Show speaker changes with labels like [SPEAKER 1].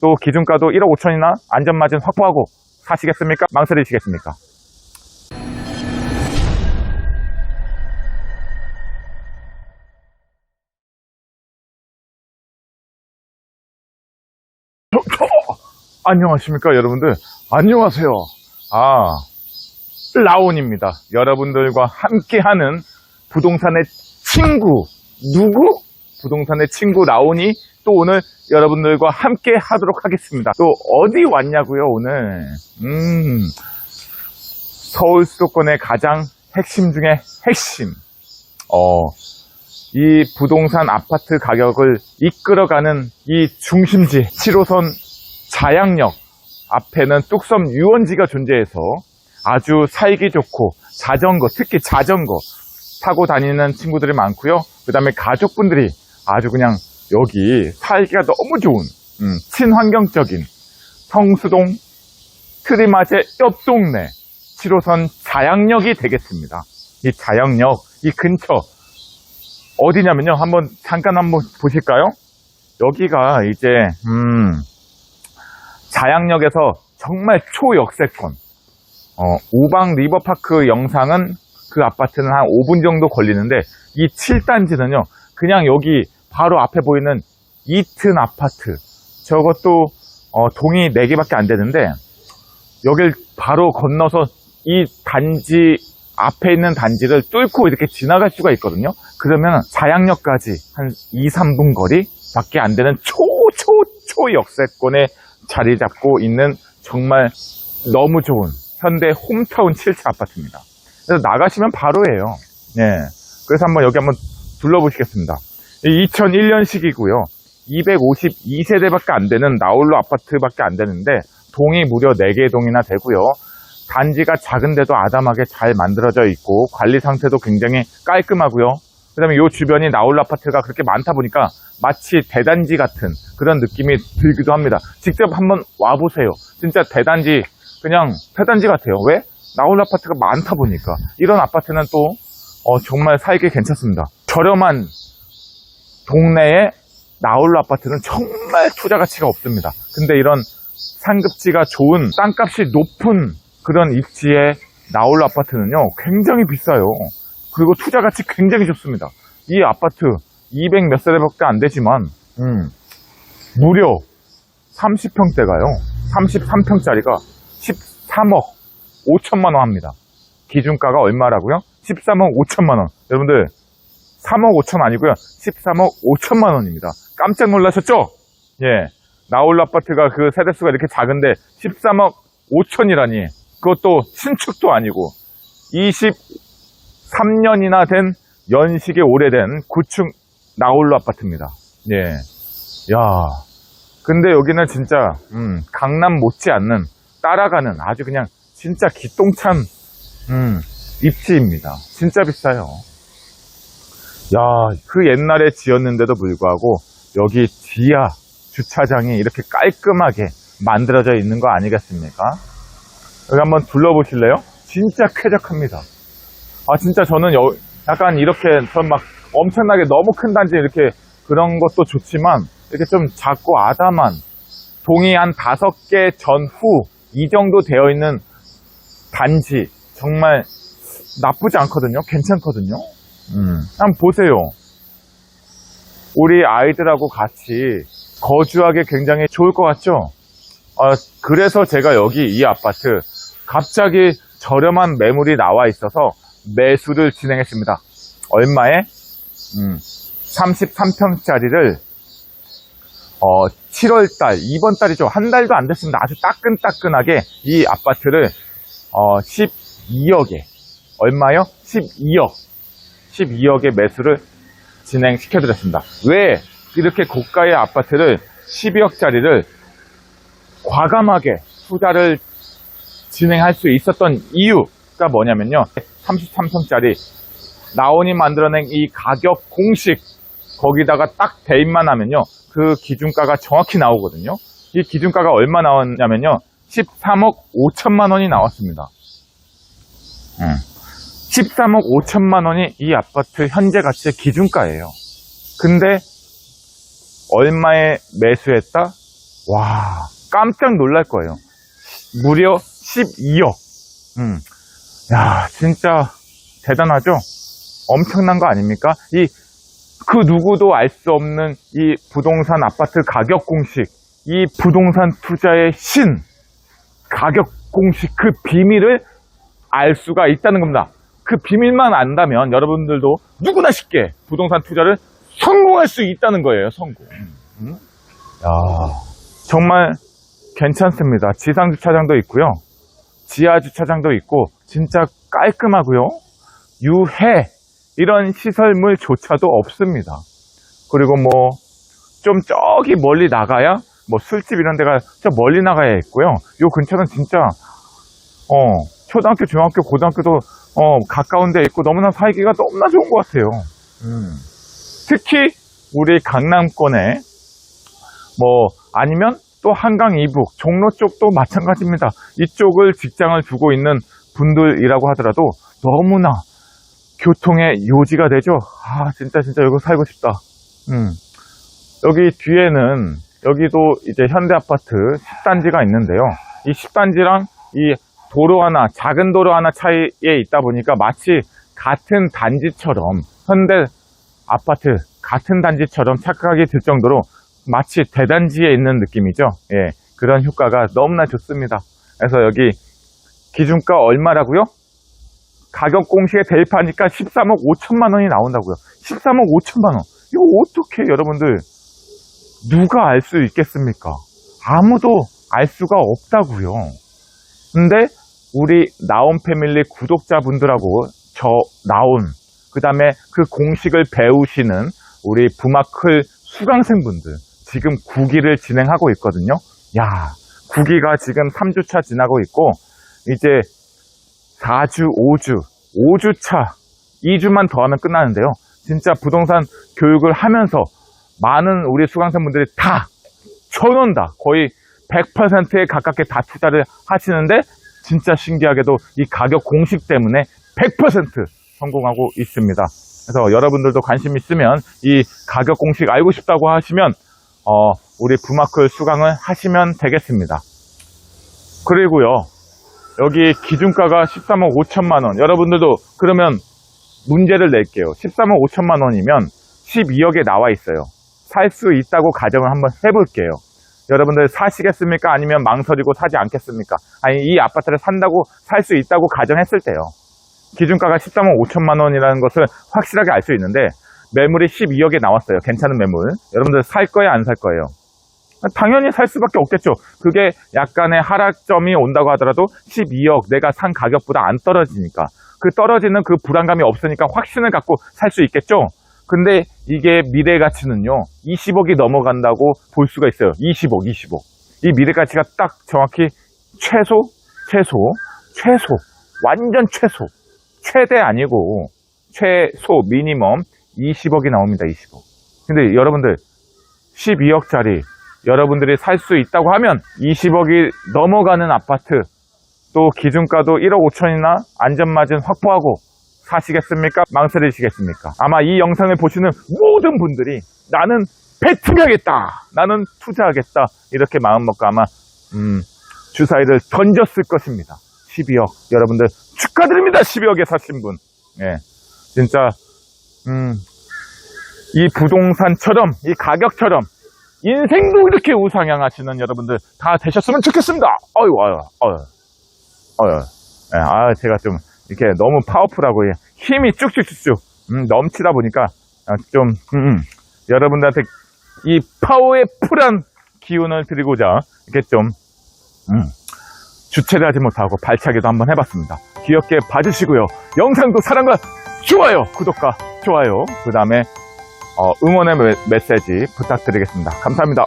[SPEAKER 1] 또 기준가도 1억 5천이나 안전마진 확보하고 사시겠습니까? 망설이시겠습니까? 안녕하십니까 여러분들 안녕하세요 아 라온입니다 여러분들과 함께하는 부동산의 친구 누구? 부동산의 친구 라온이 또 오늘 여러분들과 함께 하도록 하겠습니다. 또 어디 왔냐고요 오늘? 음 서울 수도권의 가장 핵심 중에 핵심. 어, 이 부동산 아파트 가격을 이끌어가는 이 중심지 7호선 자양역 앞에는 뚝섬 유원지가 존재해서 아주 살기 좋고 자전거 특히 자전거 타고 다니는 친구들이 많고요. 그 다음에 가족분들이 아주 그냥 여기 살기가 너무 좋은 음, 친환경적인 성수동 트리마제 옆 동네 7호선 자양역이 되겠습니다. 이 자양역 이 근처 어디냐면요. 한번 잠깐 한번 보실까요? 여기가 이제 음 자양역에서 정말 초역세권. 어, 우방 리버파크 영상은 그 아파트는 한 5분 정도 걸리는데 이 7단지는요. 그냥 여기 바로 앞에 보이는 이튼 아파트 저것도 어, 동이 4개밖에 안 되는데 여길 바로 건너서 이 단지 앞에 있는 단지를 뚫고 이렇게 지나갈 수가 있거든요 그러면 자양역까지 한 2, 3분 거리 밖에 안 되는 초, 초, 초 역세권에 자리 잡고 있는 정말 너무 좋은 현대 홈타운 7차 아파트입니다. 그래서 나가시면 바로예요. 예. 그래서 한번 여기 한번 둘러보시겠습니다. 2001년식이고요. 252세대밖에 안 되는 나홀로 아파트밖에 안 되는데 동이 무려 4개 동이나 되고요. 단지가 작은데도 아담하게 잘 만들어져 있고 관리 상태도 굉장히 깔끔하고요. 그 다음에 이 주변이 나홀로 아파트가 그렇게 많다 보니까 마치 대단지 같은 그런 느낌이 들기도 합니다. 직접 한번 와보세요. 진짜 대단지, 그냥 대단지 같아요. 왜? 나홀로 아파트가 많다 보니까. 이런 아파트는 또, 어, 정말 살기 괜찮습니다. 저렴한 동네에 나홀로 아파트는 정말 투자 가치가 없습니다. 근데 이런 상급지가 좋은 땅값이 높은 그런 입지의 나홀로 아파트는요, 굉장히 비싸요. 그리고 투자 가치 굉장히 좋습니다. 이 아파트 200 몇 세대밖에 안 되지만 음, 무려 30평대가요. 33평짜리가 13억 5천만 원 합니다. 기준가가 얼마라고요? 13억 5천만 원. 여러분들 3억 5천 아니고요. 13억 5천만 원입니다. 깜짝 놀라셨죠? 예. 나홀로 아파트가 그 세대수가 이렇게 작은데 13억 5천이라니. 그것도 신축도 아니고 23년이나 된 연식이 오래된 구층 나홀로 아파트입니다. 예. 야. 근데 여기는 진짜, 음, 강남 못지않는 따라가는 아주 그냥 진짜 기똥찬, 음, 입지입니다. 진짜 비싸요. 야, 그 옛날에 지었는데도 불구하고 여기 지하 주차장이 이렇게 깔끔하게 만들어져 있는 거 아니겠습니까? 여기 한번 둘러보실래요? 진짜 쾌적합니다. 아, 진짜 저는 여- 약간 이렇게 전 막 엄청나게 너무 큰 단지 이렇게 그런 것도 좋지만 이렇게 좀 작고 아담한 동이 한 다섯 개 전후 이 정도 되어 있는 단지 정말 나쁘지 않거든요. 괜찮거든요. 음, 한번 보세요. 우리 아이들하고 같이 거주하기 굉장히 좋을 것 같죠? 아, 그래서 제가 여기 이 아파트 갑자기 저렴한 매물이 나와 있어서 매수를 진행했습니다. 얼마에? 음, 33평짜리를 어, 7월달, 이번 달이죠. 한 달도 안 됐습니다. 아주 따끈따끈하게 이 아파트를 어, 12억에 얼마요? 12억 12억의 매수를 진행시켜드렸습니다. 왜 이렇게 고가의 아파트를 12억짜리를 과감하게 투자를 진행할 수 있었던 이유가 뭐냐면요. 33평짜리 나온이 만들어낸 이 가격 공식 거기다가 딱 대입만 하면요. 그 기준가가 정확히 나오거든요. 이 기준가가 얼마 나왔냐면요. 13억 5천만 원이 나왔습니다. 음. 13억 5천만 원이 이 아파트 현재 가치의 기준가예요. 근데 얼마에 매수했다? 와, 깜짝 놀랄 거예요. 무려 12억. 음. 야, 진짜 대단하죠? 엄청난 거 아닙니까? 이, 그 누구도 알 수 없는 이 부동산 아파트 가격 공식, 이 부동산 투자의 신, 가격 공식 그 비밀을 알 수가 있다는 겁니다. 그 비밀만 안다면 여러분들도 누구나 쉽게 부동산 투자를 성공할 수 있다는 거예요, 성공. 음? 야, 정말 괜찮습니다. 지상 주차장도 있고요. 지하 주차장도 있고 진짜 깔끔하고요. 유해 이런 시설물조차도 없습니다. 그리고 뭐 좀 저기 멀리 나가야 뭐 술집 이런 데가 저 멀리 나가야 있고요. 요 근처는 진짜 어 초등학교, 중학교, 고등학교도 어 가까운 데 있고 너무나 살기가 너무나 좋은 것 같아요. 음. 특히 우리 강남권에 뭐 아니면 또 한강 이북, 종로 쪽도 마찬가지입니다. 이쪽을 직장을 두고 있는 분들이라고 하더라도 너무나 교통의 요지가 되죠. 아 진짜 진짜 여기 살고 싶다. 음. 여기 뒤에는 여기도 이제 현대 아파트 10단지가 있는데요. 이 10단지랑 이 도로 하나, 작은 도로 하나 차이에 있다 보니까 마치 같은 단지처럼 현대 아파트 같은 단지처럼 착각이 들 정도로 마치 대단지에 있는 느낌이죠. 예, 그런 효과가 너무나 좋습니다. 그래서 여기 기준가 얼마라고요? 가격 공시에 대입하니까 13억 5천만 원이 나온다고요. 13억 5천만 원. 이거 어떻게 여러분들 누가 알 수 있겠습니까? 아무도 알 수가 없다고요. 근데 우리 나온 패밀리 구독자분들하고 저 나온 그 다음에 그 공식을 배우시는 우리 부마클 수강생분들 지금 9기를 진행하고 있거든요. 야, 9기가 지금 3주차 지나고 있고 이제 4주, 5주, 5주차 2주만 더 하면 끝나는데요. 진짜 부동산 교육을 하면서 많은 우리 수강생분들이 다 천원 다 거의 100%에 가깝게 다 투자를 하시는데 진짜 신기하게도 이 가격 공식 때문에 100% 성공하고 있습니다. 그래서 여러분들도 관심 있으면 이 가격 공식 알고 싶다고 하시면 어, 우리 부마클 수강을 하시면 되겠습니다. 그리고요 여기 기준가가 13억 5천만 원 여러분들도 그러면 문제를 낼게요 13억 5천만 원이면 12억에 나와 있어요 살 수 있다고 가정을 한번 해볼게요 여러분들 사시겠습니까? 아니면 망설이고 사지 않겠습니까? 아니 이 아파트를 산다고 살 수 있다고 가정했을 때요. 기준가가 13억 5천만 원이라는 것을 확실하게 알 수 있는데 매물이 12억에 나왔어요. 괜찮은 매물. 여러분들 살 거예요? 안 살 거예요? 당연히 살 수밖에 없겠죠. 그게 약간의 하락점이 온다고 하더라도 12억 내가 산 가격보다 안 떨어지니까 그 떨어지는 그 불안감이 없으니까 확신을 갖고 살 수 있겠죠. 근데 이게 미래 가치는요, 20억이 넘어간다고 볼 수가 있어요. 20억, 20억. 이 미래 가치가 딱 정확히 최소, 최소, 최소, 완전 최소, 최대 아니고 최소, 미니멈 20억이 나옵니다. 20억. 근데 여러분들 12억짜리 여러분들이 살 수 있다고 하면 20억이 넘어가는 아파트 또 기준가도 1억 5천이나 안전마진 확보하고 사시겠습니까? 망설이시겠습니까? 아마 이 영상을 보시는 모든 분들이 나는 베팅하겠다. 나는 투자하겠다. 이렇게 마음먹고 아마 음, 주사위를 던졌을 것입니다. 12억. 여러분들 축하드립니다. 12억에 사신 분. 예. 진짜 음, 이 부동산처럼 이 가격처럼 인생도 이렇게 우상향하시는 여러분들 다 되셨으면 좋겠습니다. 어유, 어유, 어유, 어유. 예, 아, 제가 좀 이렇게 너무 파워풀하고 힘이 쭉쭉쭉쭉 음, 넘치다 보니까 아, 좀 음, 음, 여러분들한테 이 파워의 풀한 기운을 드리고자 이렇게 좀 음, 주체를 하지 못하고 발차기도 한번 해봤습니다. 귀엽게 봐주시고요. 영상도 사랑과 좋아요, 구독과 좋아요, 그 다음에 응원의 메- 메시지 부탁드리겠습니다. 감사합니다.